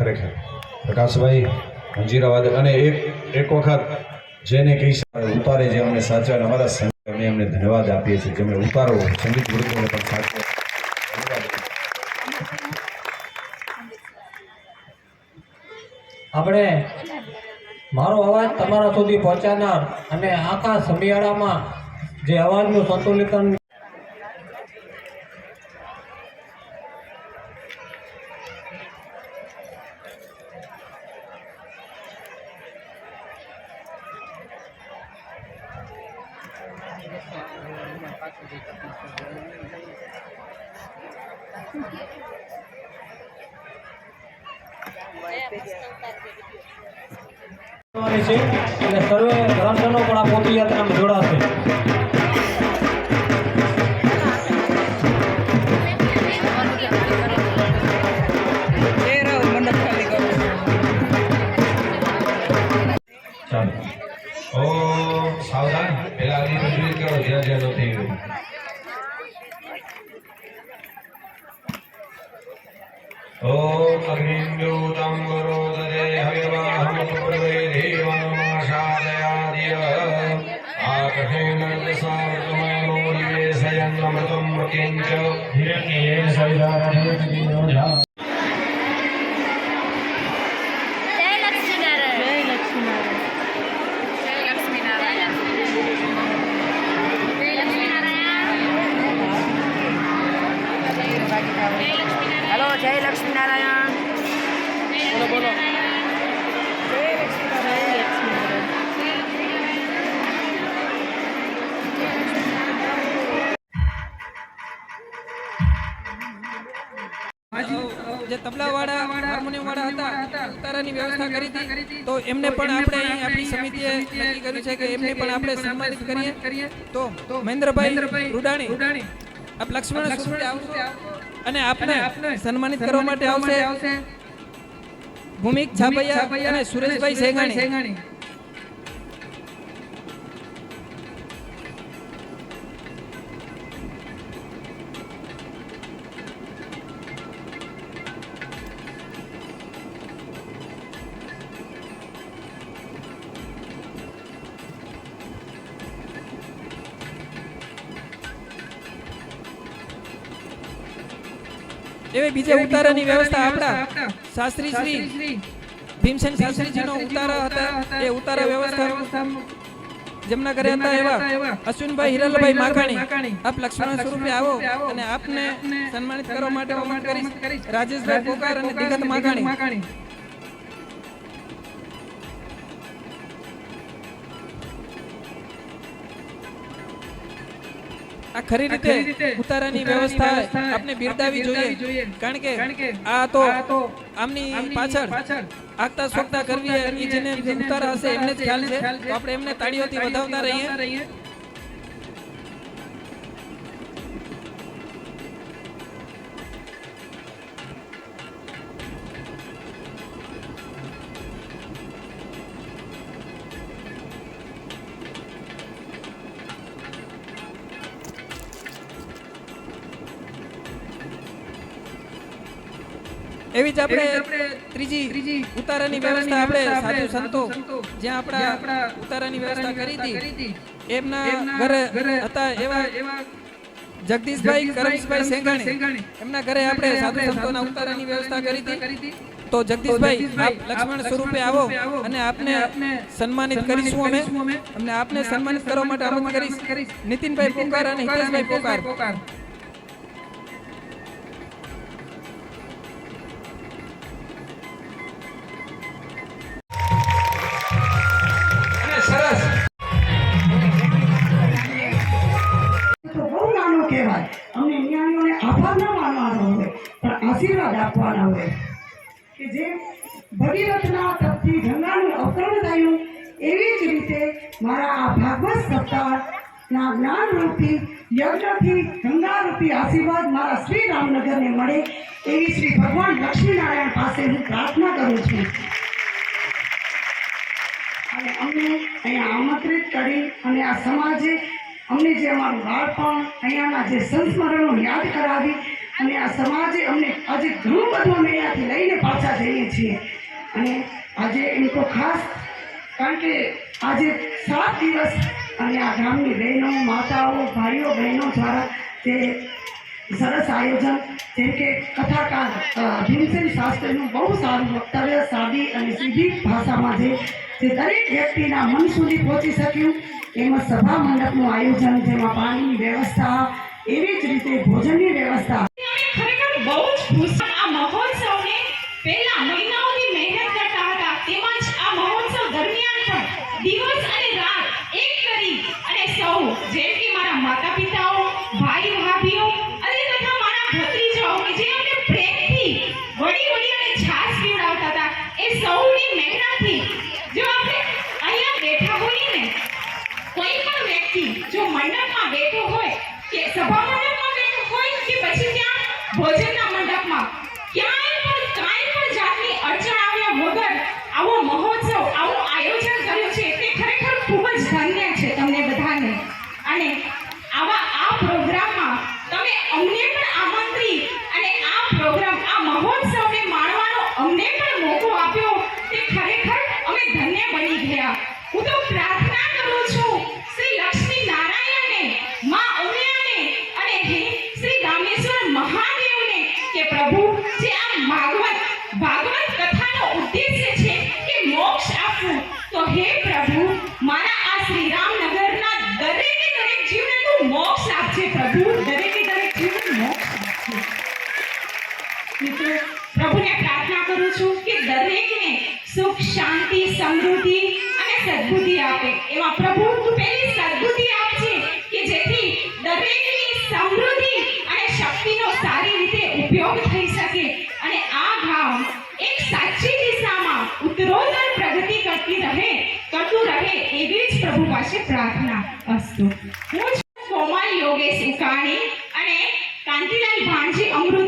ખરેખર. પ્રકાશભાઈ, મંજીરાવાદ અને એક એક વખત જેને કહી ઉતારે જે અમને સાચા અમારા અમે એમને ધન્યવાદ આપીએ છીએ. જેમણે ઉતારો સંગીત ગુરુકુળને પણ સાચો આપણે મારો અવાજ તમારા સુધી પહોંચાડનાર અને આખા સમિયાળામાં જે અવાજનું સંતુલિતન છે. એટલે સર્વે ગ્રામજનો પણ આ પોથયાત્રામાં જોડાશે. ચાલો. રજૂઆત કરો જ્યાં જ્યાં ન થઈ ગયું ઓમ અગ્નિમ્યોતમ વરોદરે હવ્યવાહમ પૂર્વે જે તબલાવાળા હાર્મોનિયમવાળા હતા ઉતારાની વ્યવસ્થા કરી હતી. તો એમને પણ આપણે આપણી સમિતિએ નક્કી કર્યું છે કે એમને પણ આપણે સન્માનિત કરીએ. તો મહેન્દ્રભાઈ રૂડાણી આપ લક્ષ્મણ લક્ષ્મણ આવશે અને આપને સન્માનિત કરવા માટે આવશે ભૂમિક છાપૈયા અને સુરેશભાઈ સેંગાણી. એવી બીજે ઉતારાની વ્યવસ્થા આપણા શાસ્ત્રી શ્રી ભીમસેન શાસ્ત્રીજીનો ઉતારા હતા. એ ઉતારા વ્યવસ્થા જેમના ઘરે હતા એવા અશ્વિનભાઈ હિરલભાઈ માકાણી આપ લક્ષ્મણ સ્વરૂપે આવો અને આપને સન્માનિત કરવા માટે આમંત્રણ કરીશ. રાજેશભાઈ પોકાર અને દિગંત માકાણી આ ખરી રીતે ઉતારાની વ્યવસ્થા આપને બિરદાવી જોઈએ. કારણ કે આ તો આમની પાછળ આગતા સોગતા કરવી એ જેને ઉતારા હશે એમને જ ખ્યાલ છે. તો આપણે એમને તાળીઓથી વધાવતા રહીએ. એવી જ આપણે ત્રીજી ત્રીજી ઉતારાની વ્યવસ્થા આપણે સાધુ સંતો જ્યાં આપણા ઉતારાની વ્યવસ્થા કરી હતી. એમના ઘરે હતા એવા જગદીશભાઈ કરમશભાઈ સેંગાણી. એમના ઘરે આપણે સાધુ સંતોના ઉતારાની વ્યવસ્થા કરી હતી. તો જગદીશભાઈ આપ લક્ષ્મણ સ્વરૂપે આવો અને આપને સન્માનિત કરીશું અમે. અમને આપને સન્માનિત કરવા માટે આમંત્રણ કરીશ. નીતિનભાઈ પોકાર અને હિતેશભાઈ પોકાર. જે ભગીરથના તપથી ગંગાનું અવતરણ થયું. એવી જ રીતે મારા આ ભાગવત સપ્તાહના જ્ઞાનરૂપી યજ્ઞથી ગંગારૂપી આશીર્વાદ મારા શ્રી રામનગરને મળે એવી શ્રી ભગવાન લક્ષ્મીનારાયણ પાસે હું પ્રાર્થના કરું છું. અને અમને અહીંયા આમંત્રિત કરી અને આ સમાજે અમને જે અમારું બાળપણ અહીંયાના જે સંસ્મરણો યાદ કરાવી અને આ સમાજે અમને આજે ઘણું બધું અમે અહીંયાથી લઈને પાછા જઈએ છીએ. અને આજે એમ તો ખાસ કારણ કે આજે સાત દિવસ અને આ ગામની બહેનો, માતાઓ, ભાઈઓ, બહેનો દ્વારા તે સરસ આયોજન, જેમ કે કથાકાર ભીમસેન શાસ્ત્રીનું બહુ સારું વક્તવ્ય સાદી અને સીધી ભાષામાં જે જે દરેક વ્યક્તિના મન સુધી પહોંચી શક્યું, એમાં સભા મંડપનું આયોજન, જેમાં પાણીની વ્યવસ્થા, એવી જ રીતે ભોજનની વ્યવસ્થા મારા આ શ્રી રામનગરના દરેકે દરેક જીવને તું મોક્ષ આપજે પ્રભુ. દરેકે દરેક જીવને મોક્ષ આપજે. મિત્રો, પ્રભુને પ્રાર્થના કરું છું કે દરેકને સુખ, શાંતિ, સમૃદ્ધિ અને સદબુદ્ધિ આપે. એમાં પ્રભુ, તું પેલી સદબુદ્ધિ આપજે કે જેથી દરેકની સમૃદ્ધિ અને શક્તિનો સારી રીતે ઉપયોગ થઈ શકે. અને આ ભાવ એક સાચી દિશામાં ઉત્તરોત્તર પ્રગતિ કરતી રહે રહે એવી જ પ્રભુ પાસે પ્રાર્થના અસ્તુ. હું છું કોમલ યોગેશ ઉકાણી અને કાંતિલાલ ભાણજી અસ્તુ